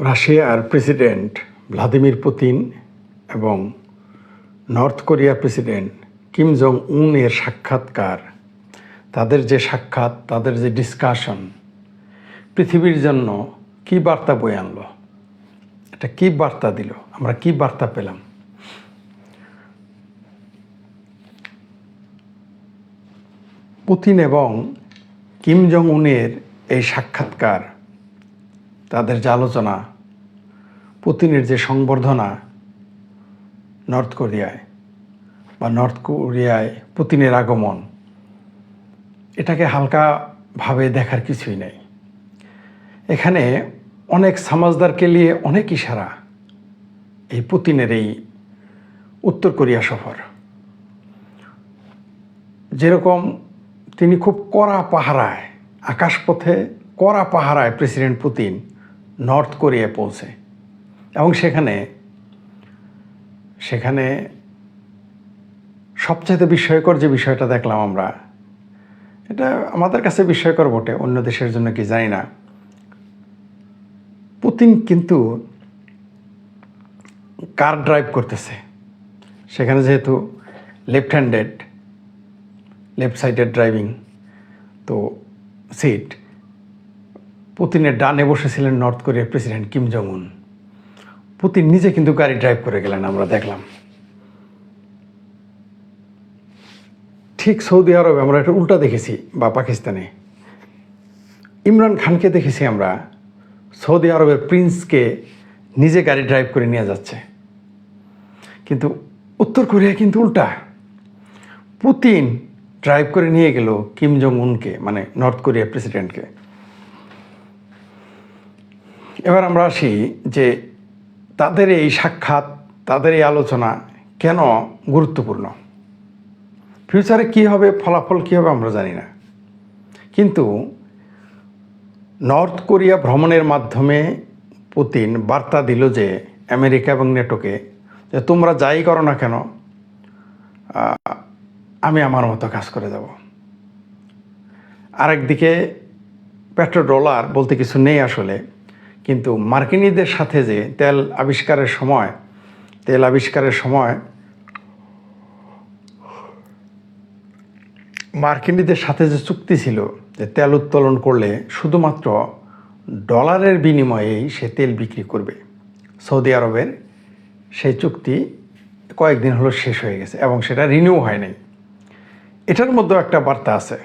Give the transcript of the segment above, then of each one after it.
রাশিয়ার president Vladimir Putin এবং north কোরিয়ার প্রেসিডেন্ট কিম জং উনের সাক্ষাৎকার। তাদের যে সাক্ষাৎ, তাদের যে ডিসকাশন পৃথিবীর জন্য কি বার্তা বয়ে আনলো? এটা কি বার্তা দিল? আমরা কি বার্তা পেলাম? পুতিন এবং কিম জং উনের এই সাক্ষাৎকার তাদের যে আলোচনা, পুতিনের যে সংবর্ধনা নর্থ কোরিয়ায় বা নর্থ কোরিয়ায় পুতিনের আগমন, এটাকে হালকাভাবে দেখার কিছুই নেই। এখানে অনেক সমাজদারকে নিয়ে অনেক ইশারা এই পুতিনের এই উত্তর কোরিয়া সফর। যেরকম তিনি খুব কড়া পাহারায়, আকাশপথে কড়া পাহারায় প্রেসিডেন্ট পুতিন নর্থ কোরিয়ায় পৌঁছে। এবং সেখানে সেখানে সবচাইতে বিস্ময়কর যে বিষয়টা দেখলাম আমরা, এটা আমাদের কাছে বিস্ময়কর বটে, অন্য দেশের জন্য কি জানি না। পুতিন কিন্তু কার ড্রাইভ করতেছে? সেখানে যেহেতু লেফট হ্যান্ডেড লেফট সাইডের ড্রাইভিং, তো সিট পুতিনের ডানে বসেছিলেন নর্থ কোরিয়ার প্রেসিডেন্ট কিম জং উন পুতিন নিজে কিন্তু গাড়ি ড্রাইভ করে গেলেন, আমরা দেখলাম। ঠিক সৌদি আরবে আমরা একটা উল্টা দেখেছি, বা পাকিস্তানে। ইমরান খানকে দেখেছি আমরা, সৌদি আরবের প্রিন্সকে নিজে গাড়ি ড্রাইভ করে নিয়ে যাচ্ছে। কিন্তু উত্তর কোরিয়া কিন্তু উল্টা। পুতিন ড্রাইভ করে নিয়ে গেল কিম জং উনকে মানে নর্থ কোরিয়ার প্রেসিডেন্টকে। এবার আমরা আসি যে তাদের এই সাক্ষাৎ, তাদের এই আলোচনা কেন গুরুত্বপূর্ণ? ফিউচারে কী হবে, ফলাফল কী হবে আমরা জানি না। কিন্তু নর্থ কোরিয়া ভ্রমণের মাধ্যমে পুতিন বার্তা দিল যে আমেরিকা এবং নেটোকে যে তোমরা যাই করো না কেন আমি আমার মতো কাজ করে যাব। আরেকদিকে পেট্রো ডলার বলতে কিছু নেই আসলে কিন্তু মার্কিনীদের সাথে যে তেল আবিষ্কারের সময়, তেল আবিষ্কারের সময় মার্কিনীদের সাথে যে চুক্তি ছিল যে তেল উত্তোলন করলে শুধুমাত্র ডলারের বিনিময়েই সে তেল বিক্রি করবে, সৌদি আরবের, সেই চুক্তি কয়েকদিন হলো শেষ হয়ে গেছে এবং সেটা রিনিউ হয় নাই। এটার মধ্যেও একটা বার্তা আছে।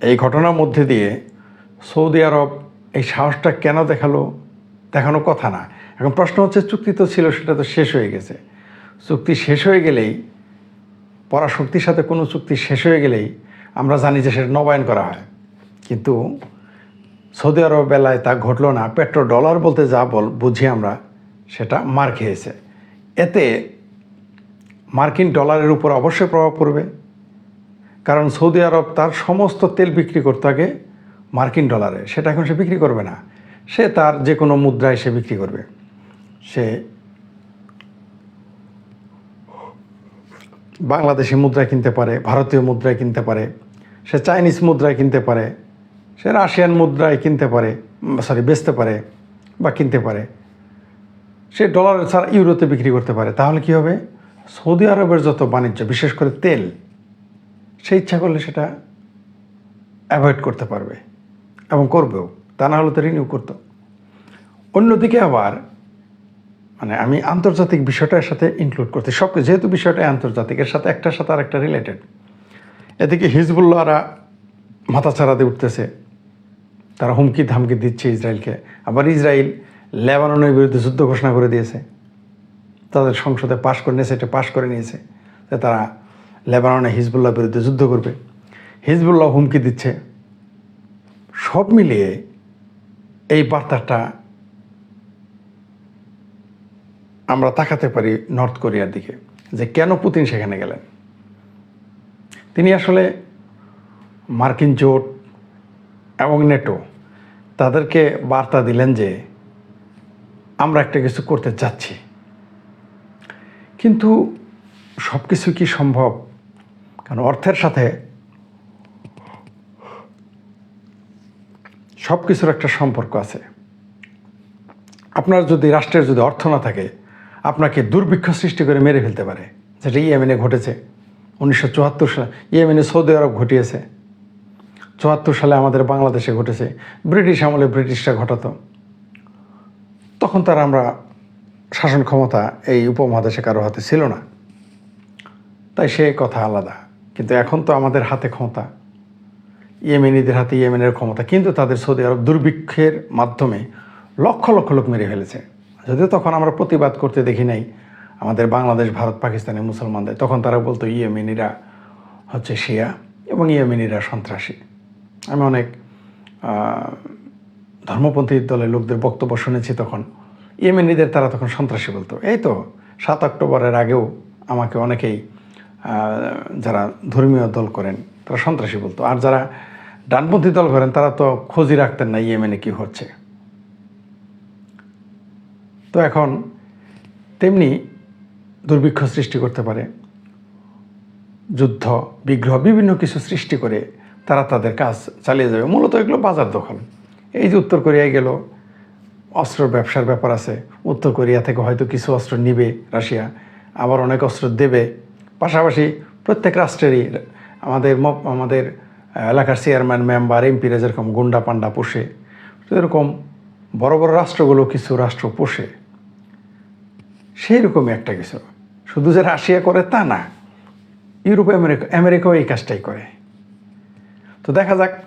এই ঘটনার মধ্যে দিয়ে সৌদি আরব এই সাহসটা কেন দেখাল? দেখানো কথা না। এখন প্রশ্ন হচ্ছে, চুক্তি তো ছিল, সেটা তো শেষ হয়ে গেছে। চুক্তি শেষ হয়ে গেলেই, পরাশক্তির সাথে কোনো চুক্তি শেষ হয়ে গেলেই আমরা জানি যে সেটা নবায়ন করা হয়। কিন্তু সৌদি আরব বেলায় তা ঘটলো না। পেট্রো ডলার বলতে যা বল, বুঝি আমরা, সেটা মার খেয়েছে। এতে মার্কিন ডলারের উপর অবশ্যই প্রভাব পড়বে। কারণ সৌদি আরব তার সমস্ত তেল বিক্রি করতে আগে মার্কিন ডলারে, সেটা এখন সে বিক্রি করবে না। সে তার যে কোনো মুদ্রায় সে বিক্রি করবে। সে বাংলাদেশি মুদ্রায় কিনতে পারে, ভারতীয় মুদ্রায় কিনতে পারে, সে চাইনিজ মুদ্রায় কিনতে পারে, সে রাশিয়ান মুদ্রায় কিনতে পারে সরি বেচতে পারে বা কিনতে পারে। সে ডলার ছাড়া ইউরোতে বিক্রি করতে পারে। তাহলে কি হবে? সৌদি আরবের যত বাণিজ্য, বিশেষ করে তেল, সে ইচ্ছা করলে সেটা অ্যাভয়েড করতে পারবে। এবং করবেও, তা না হলে তো রিনিউ করতো। অন্যদিকে আবার মানে আমি আন্তর্জাতিক বিষয়টার সাথে ইনক্লুড করতে সব যেহেতু বিষয়টা আন্তর্জাতিক, এর সাথে একটার সাথে আর একটা রিলেটেড এদিকে হিজবুল্লাহরা মাথাচাড়া দিয়ে উঠতেছে। তারা হুমকি ধামকি দিচ্ছে ইসরায়েলকে। আবার ইসরায়েল লেবাননের বিরুদ্ধে যুদ্ধ ঘোষণা করে দিয়েছে। তাদের সংসদে পাশ করে নিয়েছে, এটা পাশ করে নিয়েছে যে তারা লেবাননে হিজবুল্লাহ বিরুদ্ধে যুদ্ধ করবে। হিজবুল্লাহ হুমকি দিচ্ছে। সব মিলিয়ে এই বার্তাটা আমরা তাকাতে পারি নর্থ কোরিয়ার দিকে, যে কেন পুতিন সেখানে গেলেন? তিনি আসলে মার্কিন জোট এবং নেটো তাদেরকে বার্তা দিলেন যে, আমরা একটা কিছু করতে যাচ্ছি কিন্তু সব কিছু কি সম্ভব? কারণ অর্থের সাথে সব কিছুর একটা সম্পর্ক আছে। আপনার যদি রাষ্ট্রের যদি অর্থ না থাকে, আপনাকে দুর্ভিক্ষ সৃষ্টি করে মেরে ফেলতে পারে, যেটা ইয়েমেনে ঘটেছে। উনিশশো চুয়াত্তর সালে ইয়েমেনে সৌদি আরব ঘটিয়েছে। চুয়াত্তর সালে আমাদের বাংলাদেশে ঘটেছে। ব্রিটিশ আমলে ব্রিটিশরা ঘটাতো। তখন তার আমরা শাসন ক্ষমতা এই উপমহাদেশে কারও হাতে ছিল না। তাই সে কথা আলাদা। কিন্তু এখন তো আমাদের হাতে ক্ষমতা। ইয়েমেনিদের হাতে ইয়েমেনের ক্ষমতা, কিন্তু তাদের সৌদি আরব দুর্ভিক্ষের মাধ্যমে লক্ষ লক্ষ লোক মেরে ফেলেছে। যদিও তখন আমরা প্রতিবাদ করতে দেখি নাই, আমাদের বাংলাদেশ, ভারত, পাকিস্তানের মুসলমানদের, তখন তারা বলতো ইয়েমেনিরা হচ্ছে শিয়া এবং ইয়েমেনিরা সন্ত্রাসী। আমি অনেক ধর্মপন্থী দলের লোকদের বক্তব্য শুনেছি তখন, ইয়েমেনিদের তারা তখন সন্ত্রাসী বলতো। এই তো, সাত অক্টোবরের আগেও আমাকে অনেকেই যারা ধর্মীয় দল করেন তারা সন্ত্রাসী বলতো। আর যারা ডানপন্থী দল করেন, তারা তো খোঁজই রাখতেন না ইয়েমেনে কী হচ্ছে। তো এখন তেমনি দুর্ভিক্ষ সৃষ্টি করতে পারে। যুদ্ধ, বিগ্রহ, বিভিন্ন কিছু সৃষ্টি করে তারা তাদের কাজ চালিয়ে যাবে। মূলত এগুলো বাজার দখল। এই যে উত্তর কোরিয়ায় গেল, অস্ত্র ব্যবসার ব্যাপার আছে। উত্তর কোরিয়া থেকে হয়তো কিছু অস্ত্র নিবে রাশিয়া, আবার অনেক অস্ত্র দেবে। পাশাপাশি প্রত্যেক রাষ্ট্রেরই আমাদের আমাদের এলাকার চেয়ারম্যান মেম্বার এমপিরা যেরকম গুন্ডা পান্ডা পোষে এরকম বড় বড় রাষ্ট্রগুলো কিছু রাষ্ট্র পোষে। সেই রকমই একটা কিছু। শুধু যে রাশিয়া করে তা না, ইউরোপ, আমেরিকা, আমেরিকাও এই কাজটাই করে। তো দেখা যাক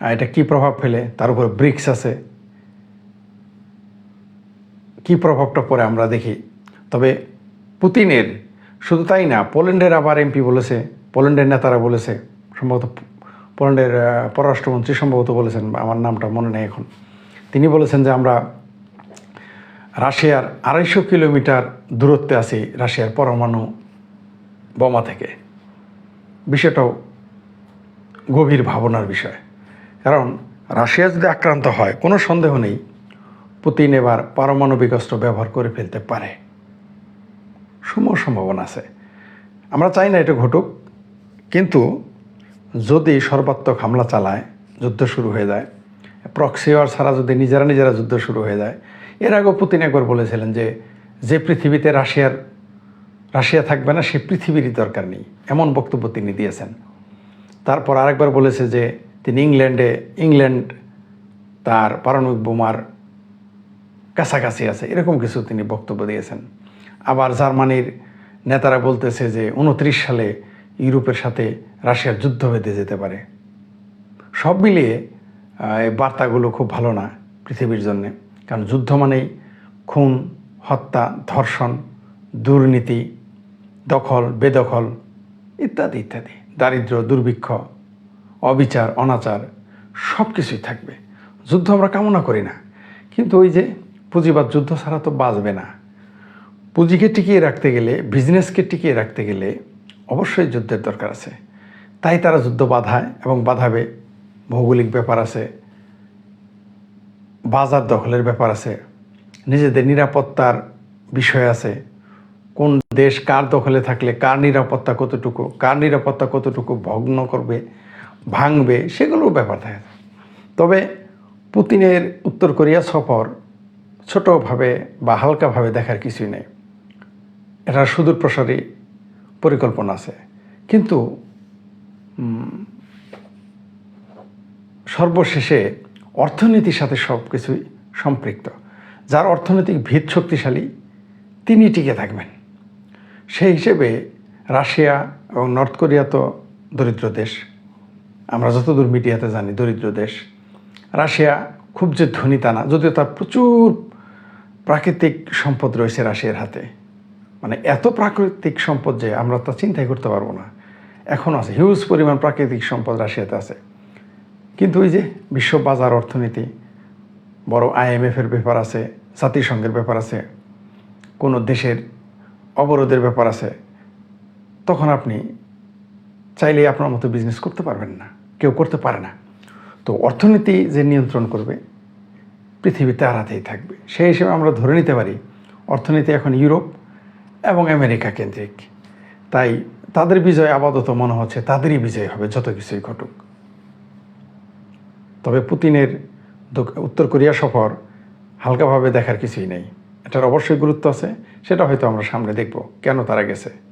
এটা কি প্রভাব ফেলে, তার উপর ব্রিক্স আছে। কি প্রভাবটা পড়ে আমরা দেখি। তবে পুতিনের, শুধু তাই না, পোল্যান্ডের আবার এমপি বলেছে পোল্যান্ডের নেতারা বলেছে, সম্ভবত পোল্যান্ডের পররাষ্ট্রমন্ত্রী সম্ভবত বলেছেন, আমার নামটা মনে নেই এখন। তিনি বলেছেন যে আমরা রাশিয়ার আড়াইশো কিলোমিটার দূরত্বে আছি রাশিয়ার পরমাণু বোমা থেকে। বিষয়টাও গভীর ভাবনার বিষয়। কারণ রাশিয়া যদি আক্রান্ত হয়, কোনো সন্দেহ নেই, পুতিন এবার পারমাণবিক অস্ত্র ব্যবহার করে ফেলতে পারে। সমূহ সম্ভাবনা আছে। আমরা চাই না এটা ঘটুক কিন্তু যদি সর্বাত্মক হামলা চালায়, যুদ্ধ শুরু হয়ে যায় প্রক্সি ওয়ার ছাড়া যদি নিজেরা নিজেরা যুদ্ধ শুরু হয়ে যায়, এর আগেও পুতিন একবার বলেছিলেন যে যে পৃথিবীতে রাশিয়ার, রাশিয়া থাকবে না, সে পৃথিবীরই দরকার নেই, এমন বক্তব্য তিনি দিয়েছেন। তারপর আরেকবার বলেছে যে তিনি ইংল্যান্ডে, ইংল্যান্ড তার পারমাণবিক বোমার কাছাকাছি আছে, এরকম কিছু তিনি বক্তব্য দিয়েছেন। আবার জার্মানির নেতারা বলতেছে যে উনত্রিশ সালে ইউরোপের সাথে রাশিয়ার যুদ্ধ বেঁধে যেতে পারে। সব মিলিয়ে এই বার্তাগুলো খুব ভালো না পৃথিবীর জন্যে। কারণ যুদ্ধ মানেই খুন, হত্যা, ধর্ষণ, দুর্নীতি, দখল, বেদখল ইত্যাদি ইত্যাদি। দারিদ্র, দুর্ভিক্ষ, অবিচার, অনাচার সব কিছুই থাকবে। যুদ্ধ আমরা কামনা করি না। কিন্তু ওই যে পুঁজিবাদ যুদ্ধ ছাড়া তো বাঁচবে না। পুঁজিকে টিকিয়ে রাখতে গেলে বিজনেসকে টিকিয়ে রাখতে গেলে অবশ্যই যুদ্ধের দরকার আছে। তাই তারা যুদ্ধ বাধায় এবং বাধাবে। ভৌগোলিক ব্যাপার আছে। বাজার দখলের ব্যাপার আছে। নিজেদের নিরাপত্তার বিষয় আছে। কোন দেশ কার দখলে থাকলে কার নিরাপত্তা কতটুকু, কার নিরাপত্তা কতটুকু ভগ্ন করবে, ভাঙবে, সেগুলোও ব্যাপার থাকে। তবে পুতিনের উত্তর কোরিয়া সফর ছোটোভাবে বা হালকাভাবে দেখার কিছুই নেই। এটা সুদূর প্রসারী পরিকল্পনা আছে। কিন্তু সর্বশেষে অর্থনীতির সাথে সব কিছুই সম্পৃক্ত। যার অর্থনৈতিক ভিত শক্তিশালী, তিনি টিকে থাকবেন। সেই হিসেবে রাশিয়া এবং নর্থ কোরিয়া তো দরিদ্র দেশ। আমরা যতদূর মিডিয়াতে জানি, দরিদ্র দেশ। রাশিয়া খুব যে ধনী তা না, যদিও তার প্রচুর প্রাকৃতিক সম্পদ রয়েছে রাশিয়ার হাতে। মানে এত প্রাকৃতিক সম্পদ যে আমরা তা চিন্তাই করতে পারব না। এখন আছে হিউজ পরিমাণ প্রাকৃতিক সম্পদ রাশিয়াতে আছে। কিন্তু ওই যে বিশ্ব বাজার অর্থনীতি, বড় আইএমএফের ব্যাপার আছে, জাতিসংঘের ব্যাপার আছে, কোনো দেশের অবরোধের ব্যাপার আছে, তখন আপনি চাইলেই আপনার মতো বিজনেস করতে পারবেন না, কেউ করতে পারে না। তো অর্থনীতি যে নিয়ন্ত্রণ করবে, পৃথিবীতে আর হাতেই থাকবে। সেই হিসেবে আমরা ধরে নিতে পারি, অর্থনীতি এখন ইউরোপ এবং আমেরিকা কেন্দ্রিক। তাই তাদের বিজয় আপাতত মনে হচ্ছে তাদেরই বিজয় হবে, যত কিছুই ঘটুক। তবে পুতিনের উত্তর কোরিয়া সফর হালকাভাবে দেখার কিছুই নেই। এটার অবশ্যই গুরুত্ব আছে, সেটা হয়তো আমরা সামনে দেখব, কেন তারা গেছে।